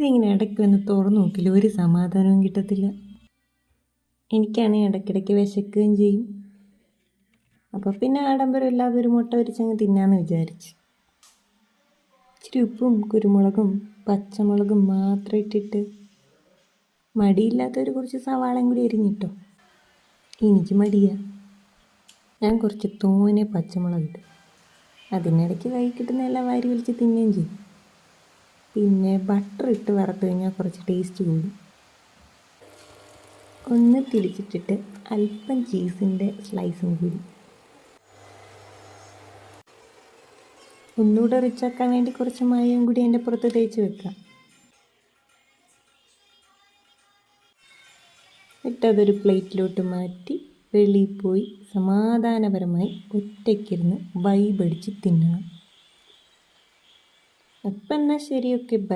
ഇതിങ്ങനെ ഇടയ്ക്ക് ഒന്ന് തുറന്നു നോക്കില്ല ഒരു സമാധാനവും കിട്ടത്തില്ല. എനിക്കാണെങ്കിൽ ഇടയ്ക്കിടയ്ക്ക് വിശക്കുകയും ചെയ്യും. അപ്പോൾ പിന്നെ ആഡംബരം ഇല്ലാതെ ഒരു മുട്ട വരിച്ചങ്ങ് തിന്നാന്ന് വിചാരിച്ചു. ഇച്ചിരി ഉപ്പും കുരുമുളകും പച്ചമുളകും മാത്രം ഇട്ടിട്ട് മടിയില്ലാത്തൊരു കുറച്ച് സവാളയും കൂടി എരിഞ്ഞിട്ടോ എനിക്ക് മടിയാ. ഞാൻ കുറച്ച് തോനെ പച്ചമുളക് ഇട്ടു അതിനിടയ്ക്ക് കൈ കിട്ടുന്ന എല്ലാം വാരി വലിച്ച് തിന്നുകയും ചെയ്യും. പിന്നെ ബട്ടർ ഇട്ട് വറുത്ത് കഴിഞ്ഞാൽ കുറച്ച് ടേസ്റ്റ് കൂടും. ഒന്ന് തിരിച്ചിട്ടിട്ട് അല്പം ചീസിന്റെ സ്ലൈസും കൂടി. ഒന്നുകൂടെ റിച്ചാക്കാൻ വേണ്ടി കുറച്ച് മായവും കൂടി അതിന്റെ പുറത്ത് തേച്ച് വെക്കാം. എന്നിട്ടതൊരു പ്ലേറ്റിലോട്ട് മാറ്റി വെളിയിൽ പോയി സമാധാനപരമായി ഒറ്റയ്ക്കിരുന്ന് വൈബടിച്ച് തിന്നണം. അപ്പം എന്നാൽ